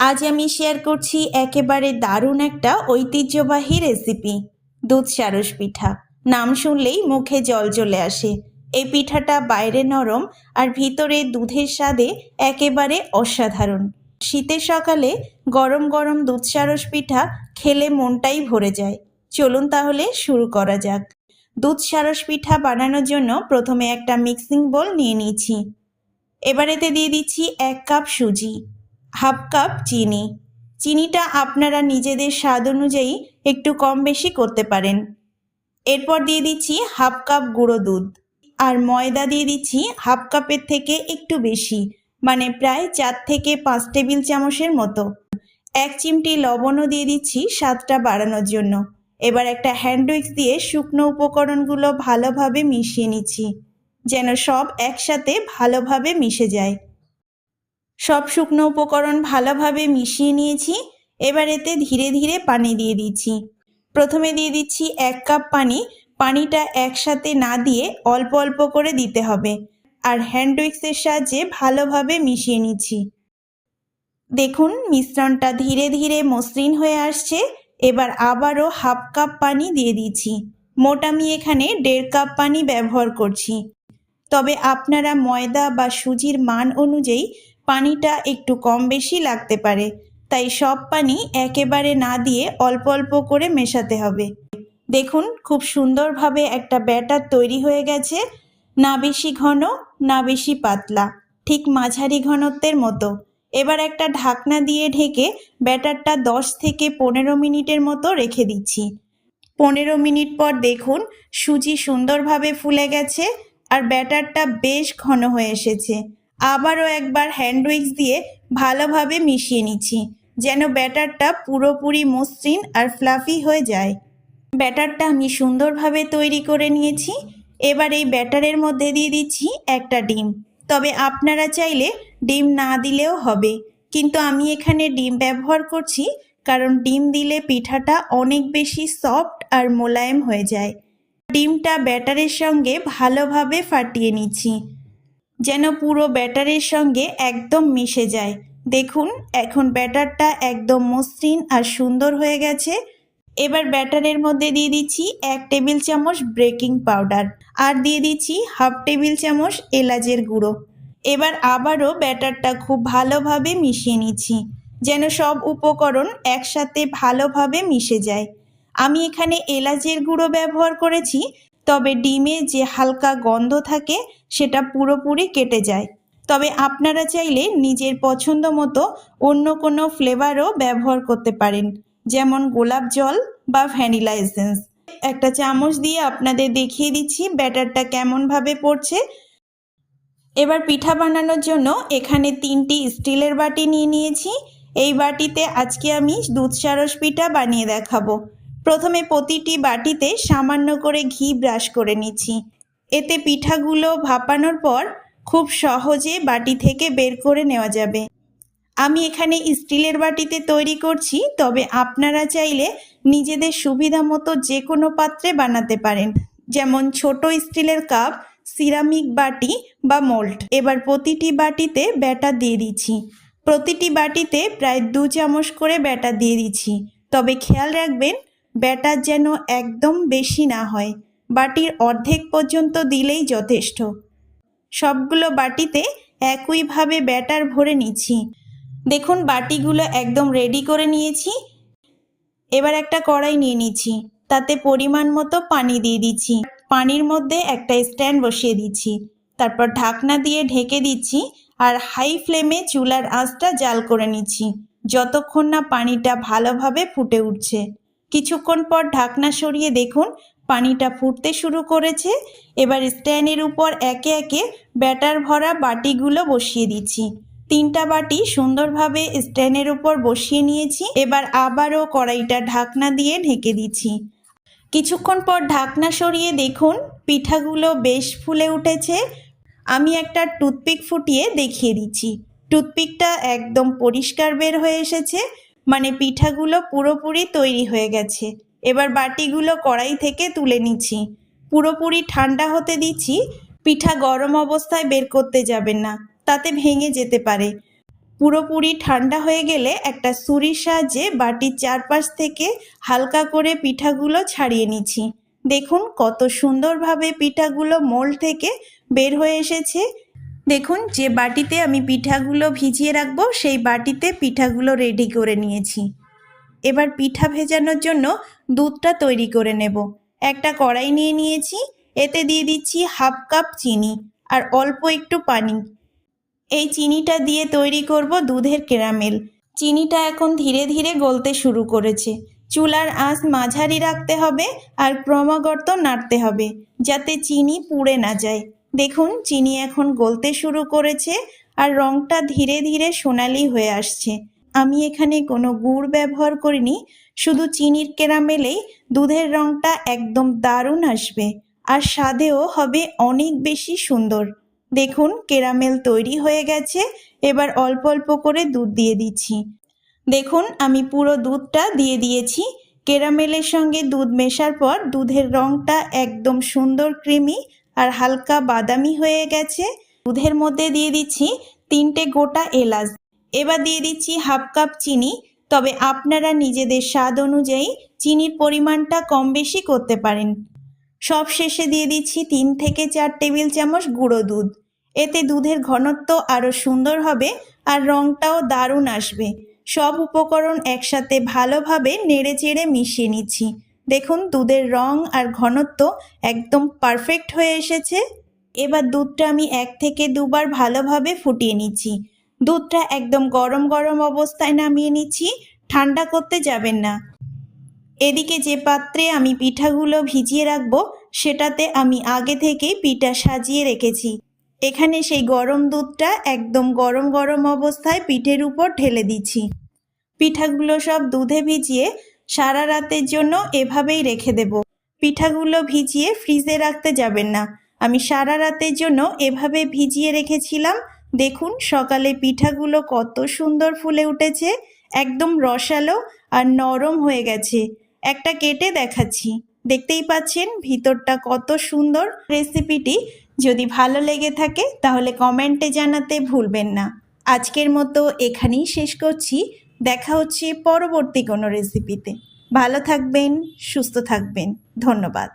আজ আমি শেয়ার করছি একেবারে দারুণ একটা ঐতিহ্যবাহী রেসিপি দুধ সারস পিঠা। নাম শুনলেই মুখে জল চলে আসে। এই পিঠাটা বাইরে নরম আর ভিতরে দুধের স্বাদে একেবারে অসাধারণ। শীতের সকালে গরম গরম দুধ সারস পিঠা খেলে মনটাই ভরে যায়। চলুন তাহলে শুরু করা যাক। দুধ সারস পিঠা বানানোর জন্য প্রথমে একটা মিক্সিং বোল নিয়ে নিচ্ছি এবার এতে দিয়ে দিচ্ছি এক কাপ সুজি। হাফ কাপ চিনি। চিনিটা আপনারা নিজেদের স্বাদ অনুযায়ী একটু কম বেশি করতে পারেন। এরপর দিয়ে দিচ্ছি হাফ কাপ গুঁড়ো দুধ। আর ময়দা দিয়ে দিচ্ছি হাফ কাপের থেকে একটু বেশি মানে প্রায় চার থেকে পাঁচ টেবিল চামচের মতো। এক চিমটি লবণও দিয়ে দিচ্ছি স্বাদটা বাড়ানোর জন্য। এবার একটা হ্যান্ড উইক্স দিয়ে শুকনো উপকরণগুলো ভালোভাবে মিশিয়ে নিচ্ছি, যেন সব একসাথে ভালোভাবে মিশে যায়। সব শুকনো উপকরণ ভালোভাবে মিশিয়ে নিয়েছি, এবার এতে ধীরে ধীরে পানি দিয়ে দিচ্ছি। প্রথমে দিয়ে দিচ্ছি এক কাপ পানি, পানিটা একসাথে না দিয়ে অল্প অল্প করে দিতে হবে। আর হ্যান্ড উইক্সের সাহায্যে ভালোভাবে মিশিয়ে নিচ্ছি। দেখুন, মিশ্রণটা ধীরে ধীরে মসৃণ হয়ে আসছে, এবার আবারও হাফ কাপ পানি দিয়ে দিচ্ছি। মোট আমি এখানে দেড় কাপ পানি ব্যবহার করছি। তবে আপনারা ময়দা বা সুজির মান অনুযায়ী পানিটা একটু কম বেশি লাগতে পারে, তাই সব পানি একেবারে না দিয়ে অল্প অল্প করে মেশাতে হবে। দেখুন, খুব সুন্দরভাবে একটা ব্যাটার তৈরি হয়ে গেছে, না বেশি ঘন, না বেশি পাতলা, ঠিক মাঝারি ঘনত্বের মতো। এবার একটা ঢাকনা দিয়ে ঢেকে ব্যাটারটা দশ থেকে পনেরো মিনিটের মতো রেখে দিচ্ছি। পনেরো মিনিট পর দেখুন, সুজি সুন্দরভাবে ফুলে গেছে, আর ব্যাটারটা বেশ ঘন হয়ে এসেছে। আবারও একবার হ্যান্ড উইক্স দিয়ে ভালোভাবে মিশিয়ে নিচ্ছি, যেন ব্যাটারটা পুরোপুরি মসৃণ আর ফ্লাফি হয়ে যায়। ব্যাটারটা আমি সুন্দরভাবে তৈরি করে নিয়েছি। এবার এই ব্যাটারের মধ্যে দিয়ে দিচ্ছি একটা ডিম। তবে আপনারা চাইলে ডিম না দিলেও হবে, কিন্তু আমি এখানে ডিম ব্যবহার করছি, কারণ ডিম দিলে পিঠাটা অনেক বেশি সফট আর মোলায়েম হয়ে যায়। ডিমটা ব্যাটারের সঙ্গে ভালোভাবে ফাটিয়ে নিচ্ছি। যেন পুরো ব্যাটারের সঙ্গে একদম মিশে যায়। দেখুন, এখন ব্যাটারটা একদম মসৃণ আর সুন্দর হয়ে গেছে। এবার ব্যাটারের মধ্যে দিয়ে দিচ্ছি এক টেবিল চামচ ব্রেকিং পাউডার আর দিয়ে দিচ্ছি হাফ টেবিল চামচ এলাচের গুঁড়ো। এবার আবারও ব্যাটারটা খুব ভালোভাবে মিশিয়ে নিচ্ছি, যেন সব উপকরণ একসাথে ভালোভাবে মিশে যায়। আমি এখানে এলাচের গুঁড়ো ব্যবহার করেছি তবে ডিমে যে হালকা গন্ধ থাকে, সেটা পুরোপুরি কেটে যায়। তবে আপনারা চাইলে নিজের পছন্দ মতো অন্য কোনো ফ্লেভারও ব্যবহার করতে পারেন, যেমন গোলাপ জল বা ভ্যানিলা এসেন্স। একটা চামচ দিয়ে আপনাদের দেখিয়ে দিচ্ছি ব্যাটারটা কেমনভাবে পড়ছে। এবার পিঠা বানানোর জন্য এখানে তিনটি স্টিলের বাটি নিয়ে নিয়েছি। এই বাটিতে আজকে আমি দুধ সারস পিঠা বানিয়ে দেখাবো। প্রথমে প্রতিটি বাটিতে সামান্য করে ঘি ব্রাশ করে নিচ্ছি। এতে পিঠাগুলো ভাপানোর পর খুব সহজে বাটি থেকে বের করে নেওয়া যাবে। আমি এখানে স্টিলের বাটিতে তৈরি করছি, তবে আপনারা চাইলে নিজেদের সুবিধা মতো যে কোনো পাত্রে বানাতে পারেন। যেমন ছোট স্টিলের কাপ, সিরামিক বাটি বা মোল্ড। এবার প্রতিটি বাটিতে ব্যাটার দিয়ে দিচ্ছি। প্রতিটি বাটিতে প্রায় দু চামচ করে ব্যাটার দিয়ে দিচ্ছি। তবে খেয়াল রাখবেন ব্যাটার যেন একদম বেশি না হয়, বাটির অর্ধেক পর্যন্ত দিলেই যথেষ্ট। সবগুলো বাটিতে একইভাবে ব্যাটার ভরে নিচ্ছি। দেখুন, বাটিগুলো একদম রেডি করে নিয়েছি। এবার একটা কড়াই নিয়ে নিচ্ছি। তাতে পরিমাণ মতো পানি দিয়ে দিচ্ছি। পানির মধ্যে একটা স্ট্যান্ড বসিয়ে দিচ্ছি। তারপর ঢাকনা দিয়ে ঢেকে দিচ্ছি আর হাই ফ্লেমে চুলার আঁচটা জাল করে নিচ্ছি। যতক্ষণ না পানিটা ভালোভাবে ফুটে উঠছে। কিছুক্ষণ পর ঢাকনা সরিয়ে দেখুন, পানিটা ফুটতে শুরু করেছে। এবার স্ট্যান্ডের উপর একে একে ব্যাটার ভরা বাটিগুলো বসিয়ে দিচ্ছি। তিনটা বাটি সুন্দরভাবে স্ট্যান্ডের উপর বসিয়ে নিয়েছি। এবার আবারও কড়াইটা ঢাকনা দিয়ে ঢেকে দিচ্ছি। কিছুক্ষণ পর ঢাকনা সরিয়ে দেখুন, পিঠাগুলো বেশ ফুলে উঠেছে। আমি একটা টুথপিক ফুটিয়ে দেখিয়ে দিচ্ছি। টুথপিকটা একদম পরিষ্কার বের হয়ে এসেছে। মানে পিঠাগুলো পুরোপুরি তৈরি হয়ে গেছে। এবার বাটিগুলো কড়াই থেকে তুলে নিচ্ছি। পুরোপুরি ঠান্ডা হতে দিচ্ছি, পিঠা গরম অবস্থায় বের করতে যাবেন না, তাতে ভেঙে যেতে পারে। পুরোপুরি ঠান্ডা হয়ে গেলে একটা ছুরির সাহায্যে বাটির চারপাশ থেকে হালকা করে পিঠাগুলো ছাড়িয়ে নিচ্ছি। দেখুন কত সুন্দরভাবে পিঠাগুলো মোল থেকে বের হয়ে এসেছে। দেখুন, যে বাটিতে আমি পিঠাগুলো ভিজিয়ে রাখব, সেই বাটিতে পিঠাগুলো রেডি করে নিয়েছি। এবার পিঠা ভেজানোর জন্য দুধটা তৈরি করে নেব। একটা কড়াই নিয়ে নিয়েছি, এতে দিয়ে দিচ্ছি হাফ কাপ চিনি আর অল্প একটু পানি। এই চিনিটা দিয়ে তৈরি করব দুধের ক্যারামেল। চিনিটা এখন ধীরে ধীরে গলতে শুরু করেছে। চুলার আঁচ মাঝারি রাখতে হবে আর ক্রমাগত নাড়তে হবে, যাতে চিনি পুড়ে না যায়। দেখুন, চিনি এখন গলতে শুরু করেছে আর রঙটা ধীরে ধীরে সোনালি হয়ে আসছে। আমি এখানে কোনো গুড় ব্যবহার করিনি, শুধু চিনির ক্যারামেলেই দুধের রঙটা একদম দারুণ আসবে আর স্বাদেও হবে অনেক বেশি সুন্দর। দেখুন, কেরামেল তৈরি হয়ে গেছে, এবার অল্প অল্প করে দুধ দিয়ে দিচ্ছি। দেখুন, আমি পুরো দুধটা দিয়ে দিয়েছি। কেরামেলের সঙ্গে দুধ মেশার পর দুধের রঙটা একদম সুন্দর, ক্রিমি আর হালকা বাদামি হয়ে গেছে। দুধের মধ্যে দিয়ে দিচ্ছি তিনটে গোটা এলাচ। এবার দিয়ে দিচ্ছি হাফ কাপ চিনি। তবে আপনারা নিজেদের স্বাদ অনুযায়ী চিনির পরিমাণটা কম বেশি করতে পারেন। সব শেষে দিয়ে দিচ্ছি তিন থেকে চার টেবিল চামচ গুঁড়ো দুধ। এতে দুধের ঘনত্ব আরও সুন্দর হবে আর রঙটাও দারুণ আসবে। সব উপকরণ একসাথে ভালোভাবে নেড়ে চেড়ে মিশিয়ে নিচ্ছি। দেখুন, দুধের রং আর ঘনত্ব একদম পারফেক্ট হয়ে এসেছে। এবার দুধটা আমি এক থেকে দুবার ভালোভাবে ফুটিয়ে নিচ্ছি। দুধটা একদম গরম গরম অবস্থায় নামিয়ে নিচ্ছি, ঠান্ডা করতে যাবেন না। এদিকে যে পাত্রে আমি পিঠাগুলো ভিজিয়ে রাখব, সেটাতে আমি আগে থেকেই পিঠা সাজিয়ে রেখেছি। এখানে সেই গরম দুধটা একদম গরম গরম অবস্থায় পিঠের উপর ঢেলে দিচ্ছি। পিঠাগুলো সব দুধে ভিজিয়ে সারা রাতের জন্য এভাবেই রেখে দেব। পিঠাগুলো ভিজিয়ে ফ্রিজে রাখতে যাবেন না। আমি সারা রাতের জন্য এভাবে ভিজিয়ে রেখেছিলাম। দেখুন, সকালে পিঠাগুলো কত সুন্দর ফুলে উঠেছে। একদম রসালো আর নরম হয়ে গেছে। একটা কেটে দেখাচ্ছি। দেখতেই পাচ্ছেন ভিতরটা কত সুন্দর রেসিপিটি। যদি ভালো লেগে থাকে, তাহলে কমেন্টে জানাতে ভুলবেন না। আজকের মতো এখানেই শেষ করছি। দেখা হচ্ছে পরবর্তী কোনো রেসিপিতে ভালো থাকবেন সুস্থ থাকবেন। ধন্যবাদ।